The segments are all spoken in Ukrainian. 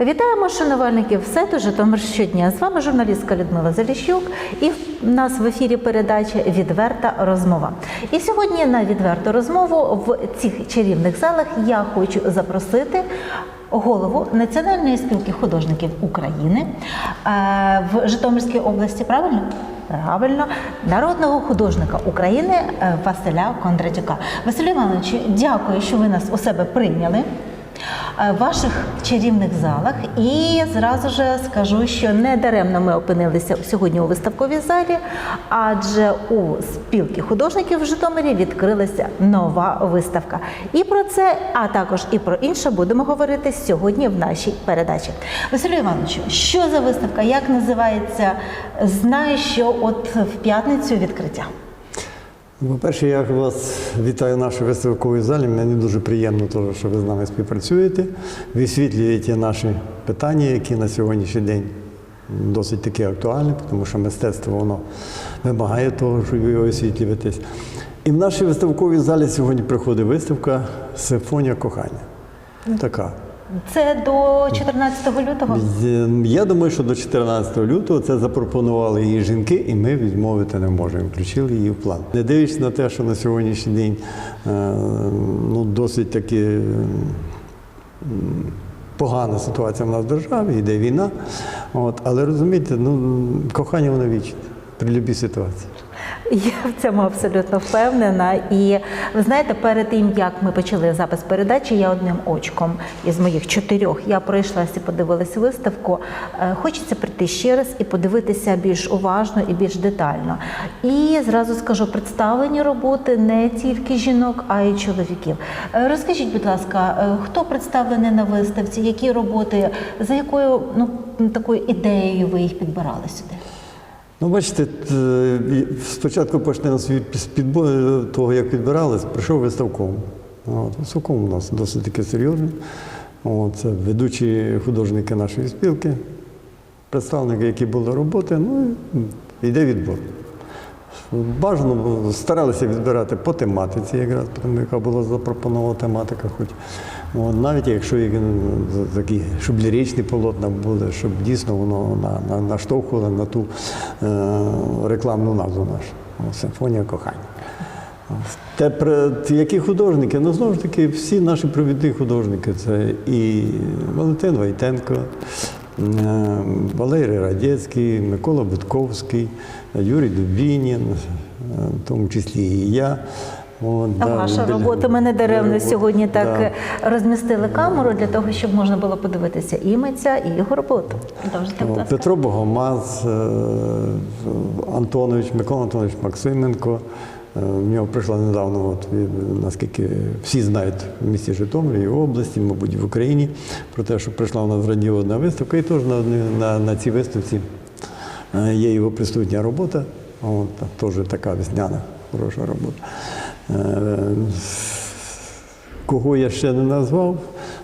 Вітаємо шанувальників сайту Житомир щодня. З вами журналістка Людмила Заліщук і в нас в ефірі передача Відверта розмова. І сьогодні на відверту розмову в цих чарівних залах я хочу запросити голову Національної спілки художників України е, в Житомирській області. Правильно? Правильно, народного художника України е, Василя Кондратюка. Василю Івановичу, дякую, що ви нас у себе прийняли ваших чарівних залах. І зразу ж скажу, що не даремно ми опинилися сьогодні у виставковій залі, адже у спілки художників в Житомирі відкрилася нова виставка. І про це, а також і про інше будемо говорити сьогодні в нашій передачі. Василю Івановичу, що за виставка? Як називається? Знаю, що от в п'ятницю відкриття. По-перше, я вас вітаю в нашій виставковій залі. Мені дуже приємно, що ви з нами співпрацюєте, висвітлюєте наші питання, які на сьогоднішній день досить таки актуальні, тому що мистецтво воно вимагає того, щоб його освітлюватись. І в нашій виставковій залі сьогодні приходить виставка Симфонія кохання. Така. Це до 14 лютого. Е, Я думаю, що до 14 лютого це запропонували її жінки, і ми відмовити не можемо. Включили її в план. Не дивлячись на те, що на сьогоднішній день е, ну, досить таки погана ситуація в нас в державі, йде війна. От, але розумієте, ну, кохання воно вічне при будь-якій ситуації. Я в цьому абсолютно впевнена. І ви знаєте, перед тим як ми почали запис передачі, я одним очком із моїх чотирьох я пройшлася і подивилась виставку. Е, Хочеться прийти ще раз і подивитися більш уважно і більш детально. І зразу скажу, представлені роботи не тільки жінок, а й чоловіків. Е, Розкажіть, будь ласка, е, хто представлений на виставці, які роботи, за якою ну такою ідеєю ви їх підбирали сюди? Ну, бачите, спочатку почнемо з від- того, як підбирались, прийшов виставком. От, виставком у нас досить таки серйозний. Це ведучі художники нашої спілки, представники, які були роботи, ну і йде відбор. Бажано старалися відбирати по тематиці, якраз яка була запропонована тематика, хоч от, навіть якщо такі, щоб ліричні полотна були, щоб дійсно воно на, на, на ту е, рекламну назву нашу симфонія кохання. Те, які художники, ну знову ж таки, всі наші провідні художники це і Валентин Войтенко, е, Валерій Радецький, Микола Будковський, Юрій Дубінін, е, в тому числі і я. От, да, ваша біля- робота. Ми не даремно сьогодні так да. е, розмістили камеру для того, щоб можна було подивитися і митця, і його роботу. О, ласка. Петро Богомаз, е, Антонович, Микола Антонович Максименко. Е, В нього прийшла недавно, от, наскільки всі знають в місті Житомирі і в області, мабуть, в Україні, про те, що прийшла у нас грандіозна виставка, і теж на, на, на цій виставці є його присутня робота. От, теж така весняна, хороша робота. Е, Кого я ще не назвав?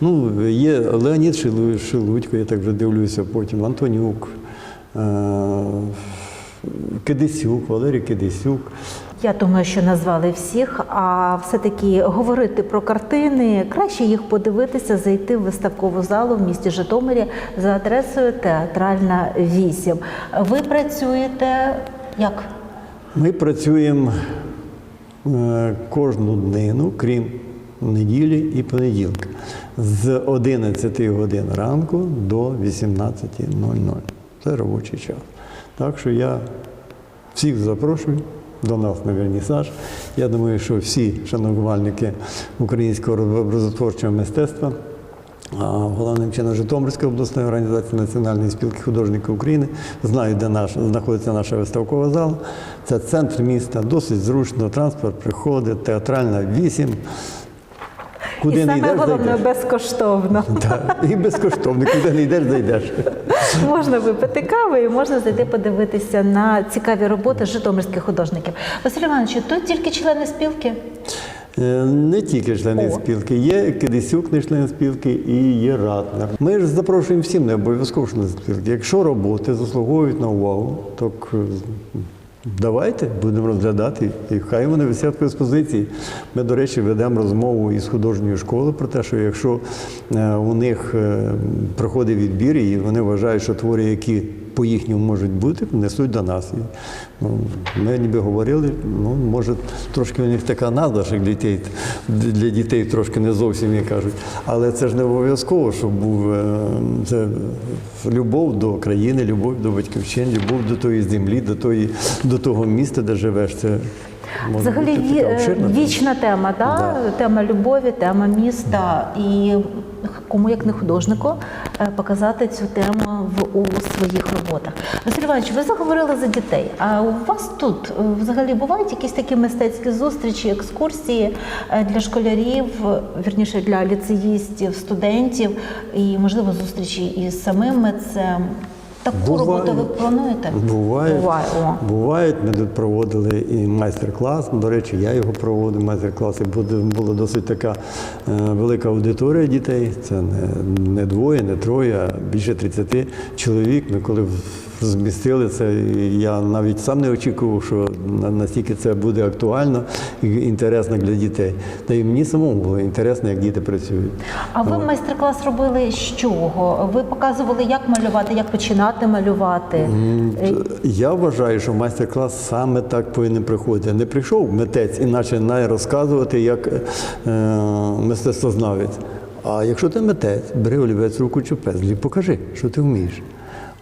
Ну, є Леонід Шилу- Шелудько, я так вже дивлюся потім, Антонюк, е, Кидисюк, Валерій Кидисюк. Я думаю, що назвали всіх, а все-таки говорити про картини, краще їх подивитися, зайти в виставкову залу в місті Житомирі за адресою Театральна 8. Ви працюєте як? Ми працюємо кожну днину, крім неділі і понеділка, з 11 годин ранку до 18.00. Це робочий час. Так що я всіх запрошую до нас на вернісаж. Я думаю, що всі шанувальники українського образотворчого мистецтва головним чином Житомирської обласної організації Національної спілки художників України знають, де наш, знаходиться наша виставкова зала. Це центр міста, досить зручно, транспорт приходить, театральна 8. Куди і не йдеш, головне зайдеш. безкоштовно. Так, І безкоштовно, куди не йдеш, зайдеш. Можна випити кави і можна зайти подивитися на цікаві роботи житомирських художників. Василь Іванович, тут тільки члени спілки. Е, Не тільки члени О. спілки, є Кидисюк, не член спілки, і є Ратнер. Ми ж запрошуємо всім, не обов'язково члени спілки. Якщо роботи заслуговують на увагу, то Давайте будемо розглядати, і хай вони висять в експозиції. Ми, до речі, ведемо розмову із художньої школи про те, що якщо е, у них е, проходить відбір, і вони вважають, що твори, які по їхньому можуть бути, несуть до нас. І, ну, ми ніби говорили, ну, може, трошки у них така назва, що дітей, для дітей трошки не зовсім як кажуть. Але це ж не обов'язково, щоб був е, це любов до країни, любов до батьківщини, любов до тої землі, до, тої, до того міста, де живеш. Це Взагалі бути така вічна тема, да? Да. тема любові, тема міста. І кому як не художнику е, показати цю тему в у своїх роботах. Василь Іванович, ви заговорили за дітей. А у вас тут е, взагалі бувають якісь такі мистецькі зустрічі, екскурсії е, для школярів, вірніше для ліцеїстів, студентів, і можливо зустрічі із самим митцем. Таку роботу ви плануєте? Буває. Буває. Бувають. Ми тут проводили і майстер-клас. До речі, я його проводив, майстер-клас. І була досить така е, велика аудиторія дітей. Це не, не двоє, не троє, а більше 30 чоловік. Ми коли змістили це, я навіть сам не очікував, що настільки це буде актуально і інтересно для дітей. Та й мені самому було інтересно, як діти працюють. А ви майстер-клас робили з чого? Ви показували, як малювати, як починати малювати? Е, Я вважаю, що майстер-клас саме так повинен приходити. Не прийшов митець і починає розказувати як е, мистецтвознавець. А якщо ти митець, бери олівець, руку чи пезлі, покажи, що ти вмієш.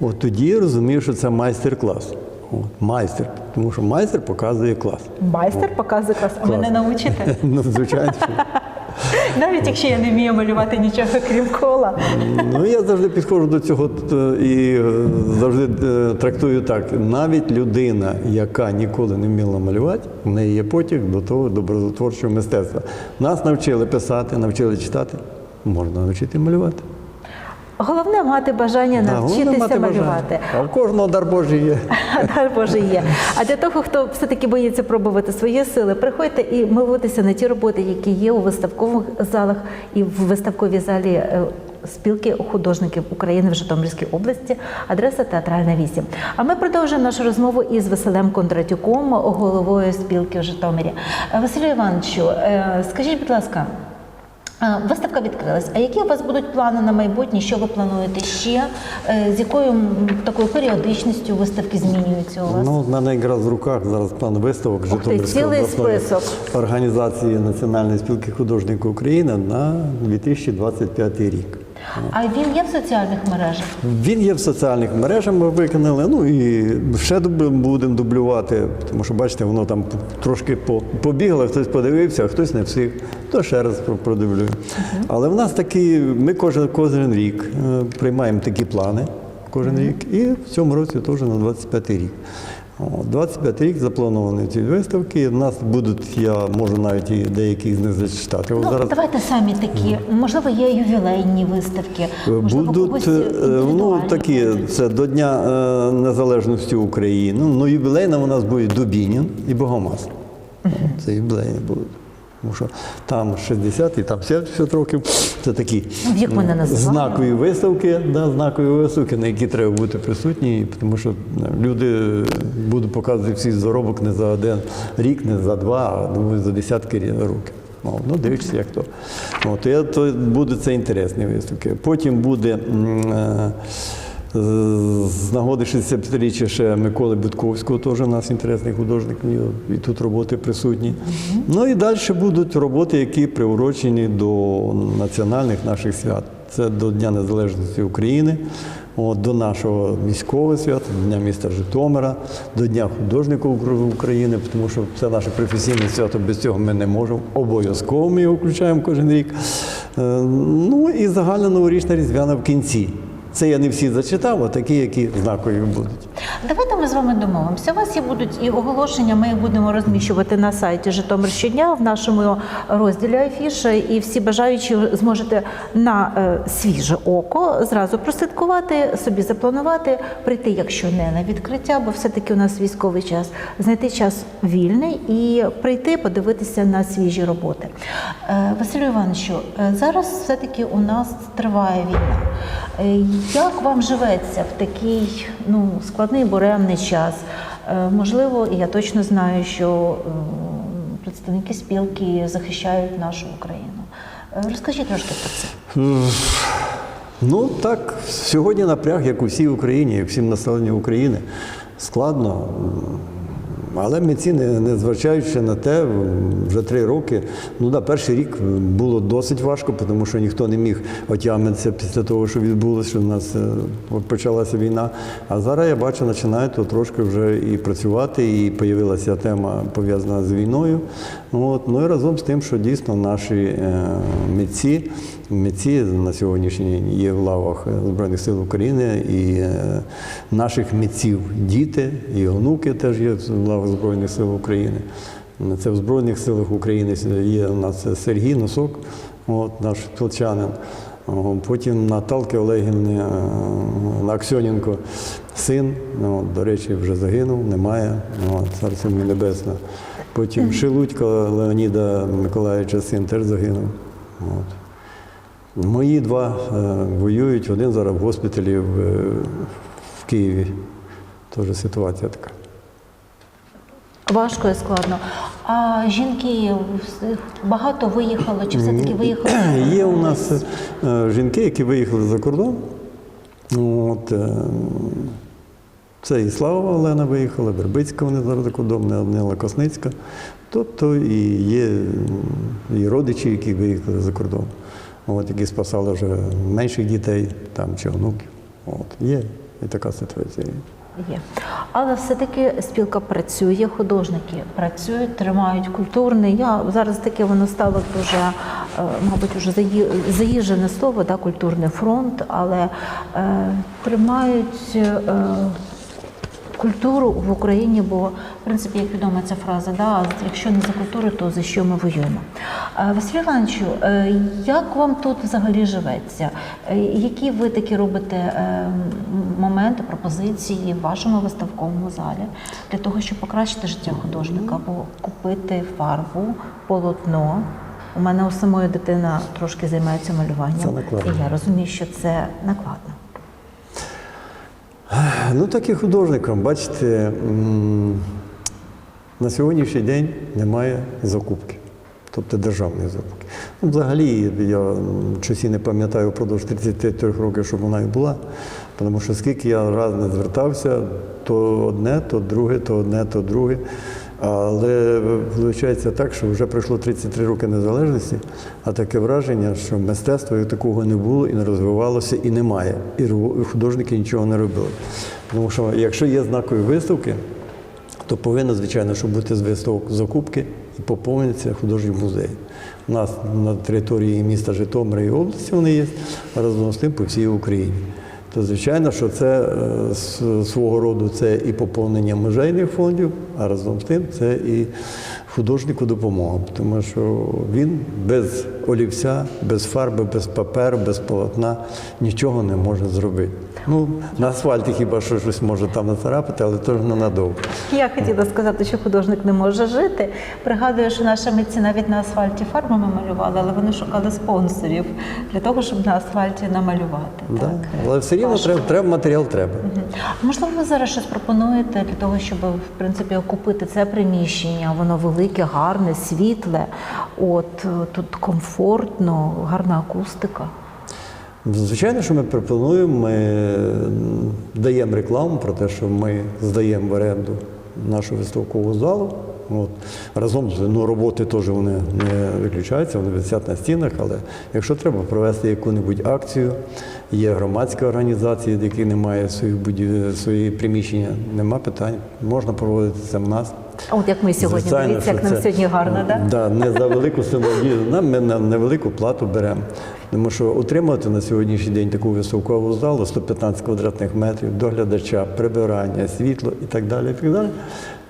От тоді я розумів, що це майстер-клас. От, майстер, тому що майстер показує клас. Майстер показує клас, а мене навчите? Ну, звичайно. що. Навіть якщо я не вмію малювати нічого, крім кола. Ну, я завжди підходжу до цього е, і е, завжди е, трактую так. Навіть людина, яка ніколи не вміла малювати, в неї є потяг до того добротворчого мистецтва. Нас навчили писати, навчили читати, можна навчити малювати. Головне мати бажання Да, навчитися малювати. А в кожного дар Божий є. Дай Боже є. А для того, хто все-таки боїться пробувати свої сили, приходьте і милуйтеся на ті роботи, які є у виставкових залах і в виставковій залі. е, Спілки художників України в Житомирській області, адреса Театральна 8. А ми продовжуємо нашу розмову із Василем Кондратюком, головою спілки в Житомирі. Е, Василю Івановичу, е, скажіть, будь ласка, виставка відкрилась. А які у вас будуть плани на майбутнє? Що ви плануєте ще? Е, З якою такою періодичністю виставки змінюються у вас? Ну, в мене якраз в руках зараз план виставок Житомирської обласної список. організації Національної спілки художників України на 2025 рік. А він є в соціальних мережах? Він є в соціальних мережах, ми виконали. Ну і ще будемо дублювати, тому що бачите, воно там трошки побігло, хтось подивився, а хтось не всіх, то ще раз про- продивлю. Але в нас такі, ми кожен, кожен рік е, приймаємо такі плани кожен рік, і в цьому році теж на 25 рік. О, 25 рік заплановані ці виставки. У нас будуть, я можу навіть і деякі з них зачитати. Ну, зараз давайте самі такі. Можливо, є ювілейні виставки. Можливо, Будуть е, ну, такі, це до Дня е, Незалежності України. Ну, ювілейна у нас буде Дубінін і Богомаз. Це ювілейні будуть. Тому що там 60 і там 70 років. Це такі Ну, знакові виставки, да, знакові виставки, на які треба бути присутні, тому що е, люди будуть показувати всі заробок не за один рік, не за два, а думаю, за десятки років. Ну, дивишся, як то. От, я, то буде це інтересні виставки. Потім буде е, з нагоди 65-річчя ще Миколи Будковського, теж у нас інтересний художник, і тут роботи присутні. Ну і далі будуть роботи, які приурочені до національних наших свят. Це до Дня Незалежності України, от, до нашого міського свята, до Дня міста Житомира, до Дня художника України, тому що це наше професійне свято, без цього ми не можемо. Обов'язково ми його включаємо кожен рік. Е, Ну і загальна новорічна різдвяна в кінці. Це я не всі зачитав, а такі, які знакові будуть. Давайте ми з вами домовимося. У вас є будуть і оголошення. Ми їх будемо розміщувати на сайті Житомир щодня в нашому розділі афіші. І всі бажаючі зможете на е, свіже око зразу прослідкувати, собі запланувати, прийти, якщо не на відкриття, бо все-таки у нас військовий час, знайти час вільний і прийти подивитися на свіжі роботи. Е, Василю Івановичу, е, зараз все-таки у нас триває війна. Е, Як вам живеться в такий ну, складний буремний час? Е, Можливо, і я точно знаю, що е, представники спілки захищають нашу Україну. Розкажіть трошки про це. Ну так, сьогодні напряг, як у всій Україні, як всім населенню України, складно. Але митці, не, не зважаючи на те, вже три роки, ну да, перший рік було досить важко, тому що ніхто не міг отямитися після того, що відбулося, що в нас е, почалася війна. А зараз я бачу, починають трошки вже і працювати, і з'явилася тема пов'язана з війною. От. Ну і разом з тим, що дійсно наші е, митці, митці на сьогоднішній день є в лавах Збройних сил України і е, наших митців діти і онуки теж є в лавах Збройних сил України. Це в Збройних силах України є у нас Сергій Носок, от, наш толчанин. О, Потім Наталки Олегівни е, Аксьоненко, син, ну, от, до речі, вже загинув, немає, от, царство небесне. Потім Шелудько Леоніда Миколаївича син теж загинув. От. Мої два е, воюють, один зараз в госпіталі в, е, в Києві. Теж ситуація така. Важко і складно. А жінки багато виїхало, чи все-таки виїхали? Є у нас е, жінки, які виїхали за кордон. От, це і Слава Олена виїхала, Вербицька вони зараз за кордон, Нела Косницька. Тобто і є і родичі, які виїхали за кордон, от, які спасали вже менших дітей там, чи онуків. От, є і така ситуація. Є. Але все-таки спілка працює, художники працюють, тримають культурний. Я зараз таке воно стало дуже, е, мабуть, заї- заїжджене слово, да, культурний фронт, але е, тримають. Е, Культуру в Україні, бо в принципі, як відома ця фраза, да, якщо не за культуру, то за що ми воюємо? Василь Івановичу, е, як вам тут взагалі живеться? Е, Які ви такі робите е, моменти, пропозиції в вашому виставковому залі для того, щоб покращити життя художника, або купити фарбу, полотно? У мене у самої дитина трошки займається малюванням, Це накладно. і я розумію, що це накладно. Ну, так і художникам, бачите, на сьогоднішній день немає закупки, тобто державної закупки. Ну, взагалі, я м, щось і не пам'ятаю впродовж 33 років, щоб вона і була, тому що скільки я раз не звертався, то одне, то друге, то одне, то друге. Але виходить так, що вже пройшло 33 роки незалежності, а таке враження, що мистецтва як такого не було і не розвивалося, і немає. І художники нічого не робили. Тому що якщо є знакові виставки, то повинно, звичайно, щоб бути з висок закупки і поповнитися художній музей. У нас на території міста Житомира і області вони є, а разом з тим по всій Україні. То звичайно, що це е, свого роду це і поповнення музейних фондів, а разом з тим це і художнику допомога, тому що він без олівця, без фарби, без паперу, без полотна нічого не може зробити. Ну, на асфальті хіба що щось може там нацарапати, але теж ненадовго. Я хотіла сказати, що художник не може жити. Пригадую, що наші митці навіть на асфальті фарбами малювали, але вони шукали спонсорів для того, щоб на асфальті намалювати. Да. Так. Але все рівно треба, треба матеріал треба. А можливо, ви зараз щось пропонуєте для того, щоб в принципі окупити це приміщення? Воно велике, гарне, світле. От е, тут комфортно, гарна акустика. Звичайно, що ми пропонуємо, ми даємо рекламу про те, що ми здаємо в оренду нашу виставкову залу. От. Разом з ну, роботи теж вони не виключаються, вони висять на стінах, але якщо треба провести яку-небудь акцію, є громадські організації, які не мають своїх будів... свої приміщення, нема питань, можна проводити це в нас. А от як ми сьогодні, Звичайно, дивіться, як нам це, сьогодні гарно, так? Да, не за велику суму. Нам ми на невелику плату беремо. Тому що утримувати на сьогоднішній день таку високову залу 115 квадратних метрів, доглядача, прибирання, світло і так далі, і так далі,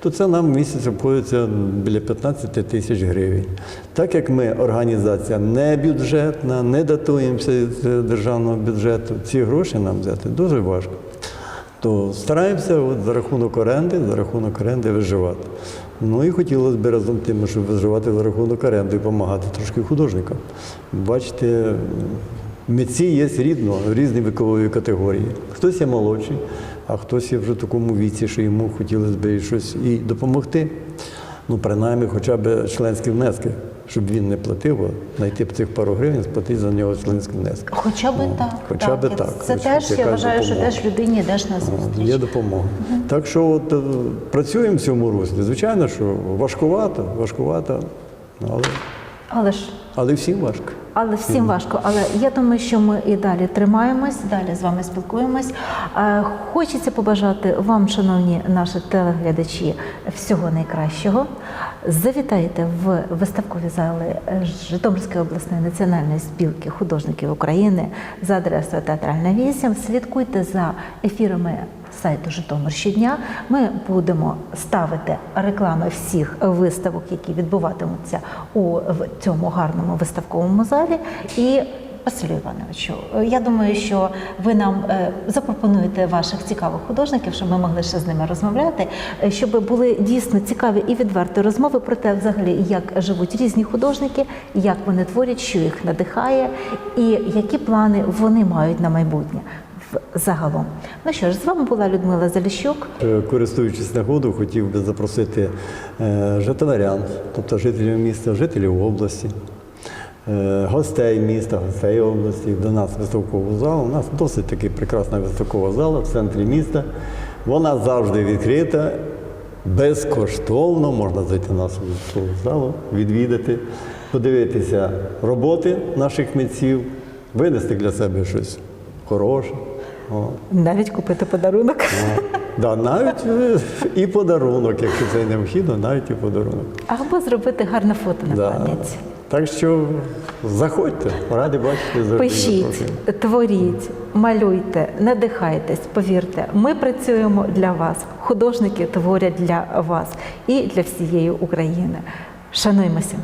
то це нам в місяць обходиться біля 15 тисяч гривень. Так як ми організація не бюджетна, не датуємося з державного бюджету, ці гроші нам взяти дуже важко то стараємося от за рахунок оренди, за рахунок оренди виживати. Ну і хотілося б разом тим, щоб виживати за рахунок оренди і допомагати трошки художникам. Бачите, митці є рідно, різні вікової категорії. Хтось є молодший, а хтось є вже в такому віці, що йому хотілося б щось і допомогти. Ну, принаймні, хоча б членські внески, щоб він не платив, а знайти б цих пару гривень, сплатити за нього членські внески. Хоча б О, так. Хоча б І так. Це хоч теж я вважаю, що теж людині йдеш на О, зустріч. Є допомога. Так що от, е, працюємо в цьому руслі. Звичайно, що важкувато, важкувато, але, Але ж але всім важко. Але всім важко. Але я думаю, що ми і далі тримаємось, далі з вами спілкуємось. Е, Хочеться побажати вам, шановні наші телеглядачі, всього найкращого. Завітайте в виставкові зали Житомирської обласної національної спілки художників України за адресою Театральна 8. Слідкуйте за ефірами сайту Житомир щодня. Ми будемо ставити реклами всіх виставок, які відбуватимуться у цьому гарному виставковому залі. І Василю Івановичу, я думаю, що ви нам е, запропонуєте ваших цікавих художників, щоб ми могли ще з ними розмовляти, е, щоб були дійсно цікаві і відверті розмови про те, взагалі, як живуть різні художники, як вони творять, що їх надихає, і які плани вони мають на майбутнє. Загалом, ну що ж, з вами була Людмила Заліщук. Е, Користуючись нагодою, хотів би запросити е, житомирян, тобто жителів міста, жителів області, е, гостей міста, гостей області до нас в виставкову залу. У нас досить таки прекрасна виставкова зала в центрі міста. Вона завжди відкрита, безкоштовно можна зайти на нашу виставкову залу, відвідати, подивитися роботи наших митців, винести для себе щось хороше. О. Навіть купити подарунок. Да, навіть е, і подарунок, якщо це необхідно, навіть і подарунок. Або зробити гарне фото на Да. пам'ять. Так що заходьте, раді бачити завжди Пишіть, творіть, малюйте, надихайтесь, повірте, ми працюємо для вас. Художники творять для вас і для всієї України. Шануємося.